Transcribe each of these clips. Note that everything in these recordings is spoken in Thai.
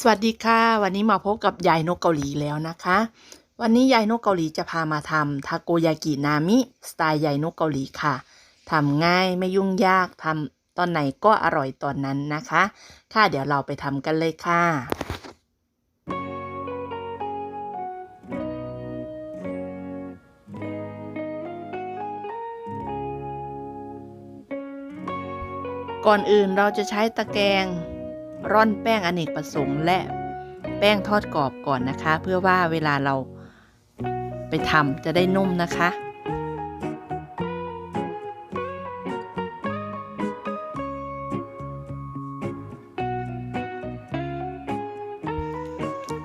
สวัสดีค่ะ วันนี้มาพบกับยายนกเกาหลีแล้วนะคะ วันนี้ยายนกเกาหลีจะพามาทำทาโกยากินามิสไตล์ยายนกเกาหลีค่ะทำง่ายไม่ยุ่งยากทำตอนไหนก็อร่อยตอนนั้นนะคะ ค่ะเดี๋ยวเราไปทำกันเลยค่ะก่อนอื่นเราจะใช้ตะแกรง ร่อนแป้งอเนกประสงค์ และแป้งทอดกรอบก่อนนะคะ เพื่อว่าเวลาเราไปทำจะได้นุ่มนะคะ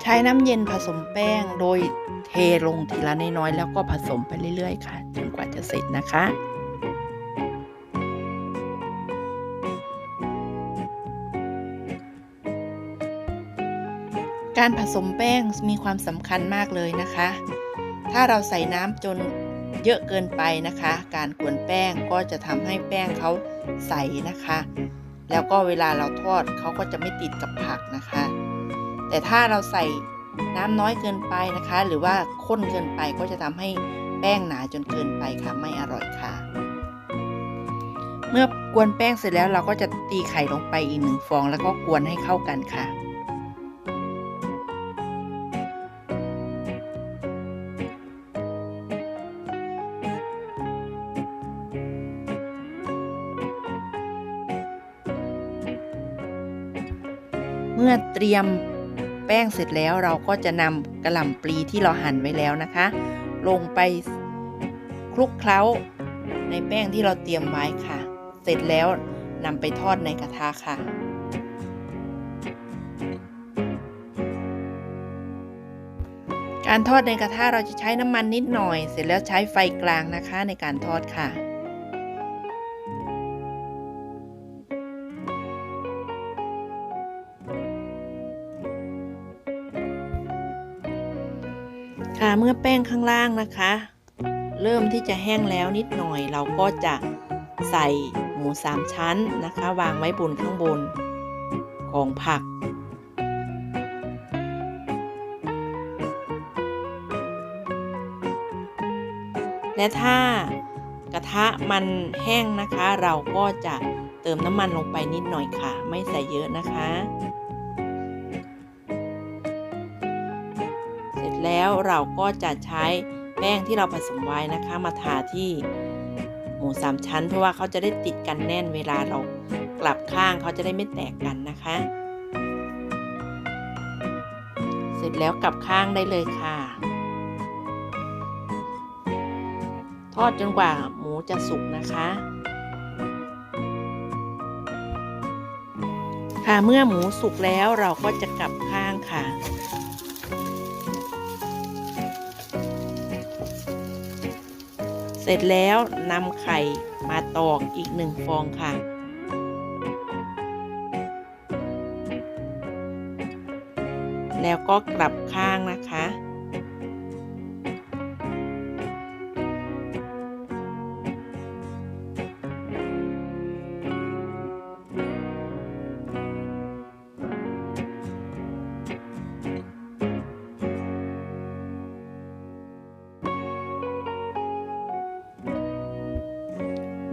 ใช้น้ำเย็นผสมแป้งโดยเทลงทีละน้อยๆ แล้วก็ผสมไปเรื่อยๆ ค่ะ จนกว่าจะเสร็จนะคะ การผสมแป้งมีความสำคัญมากเลยนะคะ ถ้าเราใส่น้ำจนเยอะเกินไปนะคะ การกวนแป้งก็จะทำให้แป้งเขาใสนะคะ แล้วก็เวลาเราทอดเขาก็จะไม่ติดกับผักนะคะ แต่ถ้าเราใส่น้ำน้อยเกินไปนะคะ หรือว่าข้นเกินไปก็จะทำให้แป้งหนาจนเกินไปค่ะไม่อร่อยค่ะ เมื่อกวนแป้งเสร็จแล้วเราก็จะตีไข่ลงไปอีกหนึ่งฟอง แล้วก็กวนให้เข้ากันค่ะ เมื่อเตรียมแป้งเสร็จแล้วเราก็จะนำกระหล่ำปลีที่เราหั่นไว้แล้วนะคะ ลงไปคลุกเคล้าในแป้งที่เราเตรียมไว้ค่ะ เสร็จแล้วนำไปทอดในกระทะค่ะการทอดในกระทะเราจะใช้น้ำมันนิดหน่อย เสร็จแล้วใช้ไฟกลางนะคะในการทอดค่ะ ค่ะเมื่อแป้งข้างล่างนะคะ เริ่มที่จะแห้งแล้วนิดหน่อย เราก็จะใส่หมูสามชั้นนะคะ วางไว้บนข้างบนของผัก และถ้ากระทะมันแห้งนะคะ เราก็จะเติมน้ำมันลงไปนิดหน่อยค่ะ ไม่ใส่เยอะนะคะ แล้วเราก็จะใช้แป้งที่เราผสมไว้นะคะมาทาที่หมูสามชั้น เพราะว่าเขาจะได้ติดกันแน่นเวลาเรากลับข้างเขาจะได้ไม่แตกกันนะคะ เสร็จแล้วกลับข้างได้เลยค่ะ ทอดจนกว่าหมูจะสุกนะคะค่ะเมื่อหมูสุกแล้วเราก็จะกลับ ร็จแล้วนำไข่มาตอกอีกหนึ่งฟองค่ะ แล้วก็กลับข้างนะคะ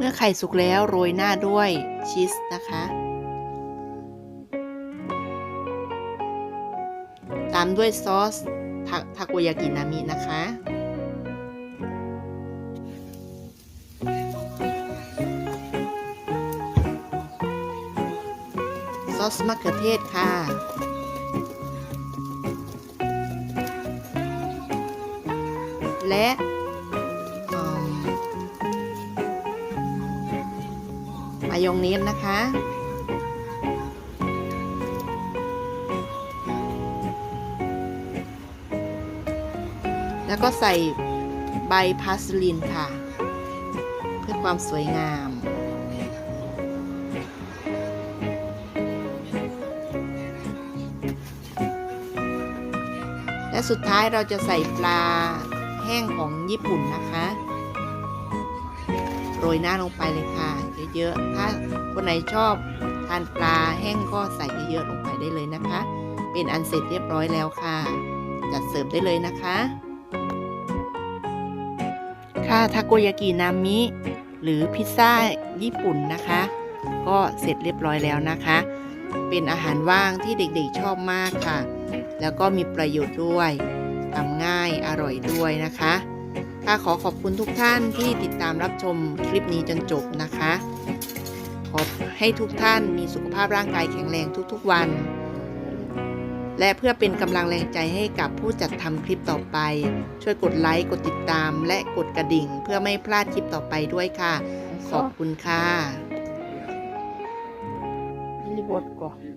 มื่อไข่สุกแล้วโรยหน้าด้วยชีสนะคะ ตามด้วยซอสทาทาโกยากินามินะคะซอสมะเขือเทศค่ะ และายองเนสนะคะ แล้วก็ใส่ใบพาสลินค่ะ เพื่อความสวยงาม และสุดท้ายเราจะใส่ปลาแห้งของญี่ปุ่นนะคะ โรยหน้าลงไปเลยค่ะ เยอะๆ ถ้าคนไหนชอบทานปลาแห้งก็ใส่เยอะๆลงไปได้เลยนะคะ เป็นอันเสร็จเรียบร้อยแล้วค่ะ จัดเสิร์ฟได้เลยนะคะ ค่ะทาโกยากินามิ หรือพิซซ่าญี่ปุ่นนะคะ ก็เสร็จเรียบร้อยแล้วนะคะ เป็นอาหารว่างที่เด็กๆชอบมากค่ะ แล้วก็มีประโยชน์ด้วยทำง่ายอร่อยด้วยนะคะ ข้าขอขอบคุณทุกท่านที่ติดตามรับชมคลิปนี้จนจบนะคะ ขอให้ทุกท่านมีสุขภาพร่างกายแข็งแรงทุกๆวัน และเพื่อเป็นกำลังแรงใจให้กับผู้จัดทำคลิปต่อไป ช่วยกดไลค์ กดติดตาม และกดกระดิ่ง เพื่อไม่พลาดคลิปต่อไปด้วยค่ะ ขอบคุณค่ะรีบดก่อน